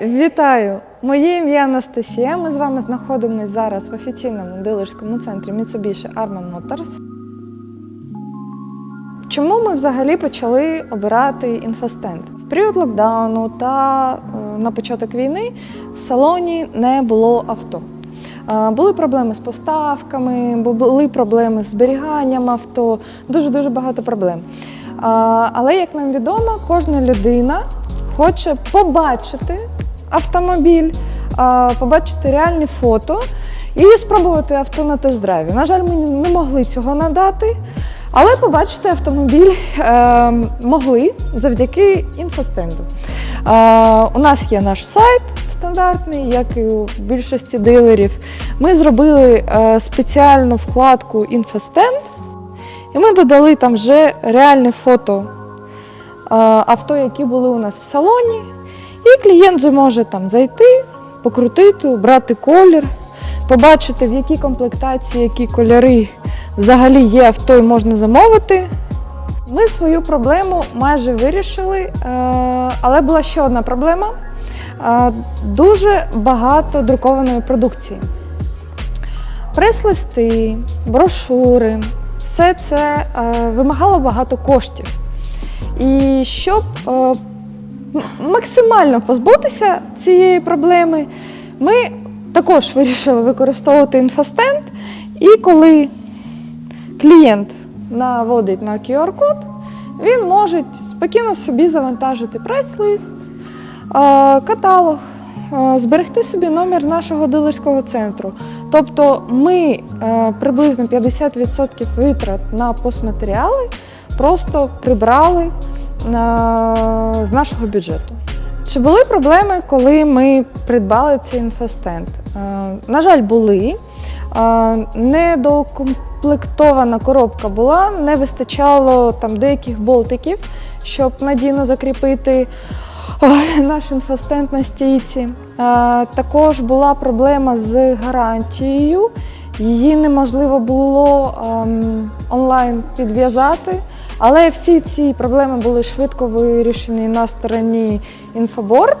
Вітаю! Моє ім'я Анастасія. Ми з вами знаходимося зараз в офіційному дилерському центрі Mitsubishi Arma Motors. Чому ми взагалі почали обирати інфостенд? В період локдауну та е, на початок війни в салоні не було авто. Е, Були проблеми з поставками, були проблеми з зберіганням авто, дуже-дуже багато проблем. Е, Але, як нам відомо, кожна людина хоче побачити автомобіль, побачити реальні фото і спробувати авто на тест-драйві. На жаль, ми не могли цього надати. Але побачити автомобіль е, могли завдяки інфостенду. У нас є наш сайт стандартний, як і у більшості дилерів. Ми зробили е, спеціальну вкладку інфостенд, і ми додали там вже реальне фото е, авто, які були у нас в салоні. І клієнт вже може там зайти, покрутити, обрати колір, побачити, в якій комплектації, які кольори взагалі є авто і можна замовити. Ми свою проблему майже вирішили, е, але була ще одна проблема: Е, дуже багато друкованої продукції. Прес-листи, брошури, все це е, вимагало багато коштів. І щоб максимально позбутися цієї проблеми, ми також вирішили використовувати інфостенд. І коли клієнт наводить на QR-код, він може спокійно собі завантажити прайс-лист, каталог, зберегти собі номер нашого дилерського центру. Тобто ми приблизно 50% витрат на постматеріали просто прибрали з нашого бюджету. Чи були проблеми, коли ми придбали цей інфостенд? Е, На жаль, були. Е, Недокомплектована коробка була, не вистачало там деяких болтиків, щоб надійно закріпити наш інфостенд на стійці. Е, Також була проблема з гарантією. Її неможливо було ем, онлайн підв'язати, але всі ці проблеми були швидко вирішені на стороні інфоборд.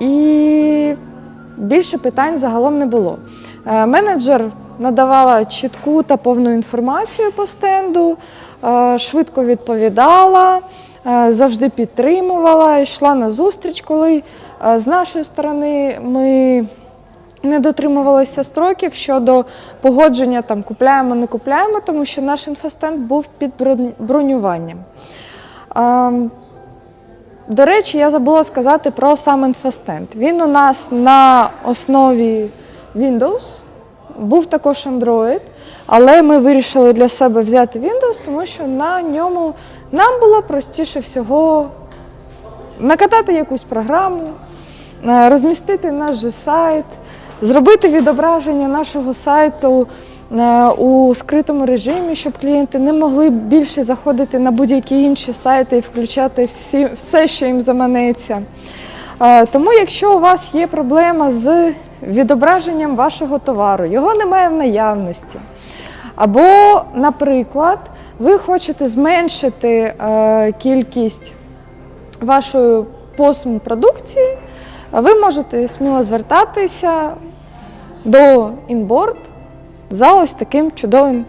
І більше питань загалом не було. Е, Менеджер надавала чітку та повну інформацію по стенду, е, швидко відповідала, е, завжди підтримувала, йшла на зустріч, коли з нашої сторони ми не дотримувалися строків щодо погодження там купляємо, не купляємо, тому що наш інфостенд був під бронюванням. Ем, До речі, я забула сказати про сам інфостенд. Він у нас на основі Windows, був також Android, але ми вирішили для себе взяти Windows, тому що на ньому нам було простіше всього накатати якусь програму, е, розмістити наш же сайт, зробити відображення нашого сайту е, у скритому режимі, щоб клієнти не могли більше заходити на будь-які інші сайти і включати всі, все, що їм заманеться. Е, Тому, якщо у вас є проблема з відображенням вашого товару, його немає в наявності. Або, наприклад, ви хочете зменшити е, кількість вашої посму продукції, ви можете сміло звертатися до інборд за ось таким чудовим.